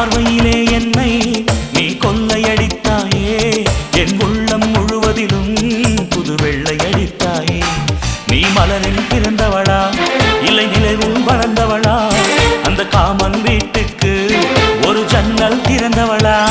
பார்வையிலே என்னை நீ கொள்ளையடித்தாயே. என் உள்ளம் முழுவதிலும் புது வெள்ளையடித்தாயே. நீ மலரில் பிறந்தவளா? இல்லை நிலவில் வளர்ந்தவளா? அந்த காமன் வீட்டுக்கு ஒரு ஜன்னல் திறந்தவளா?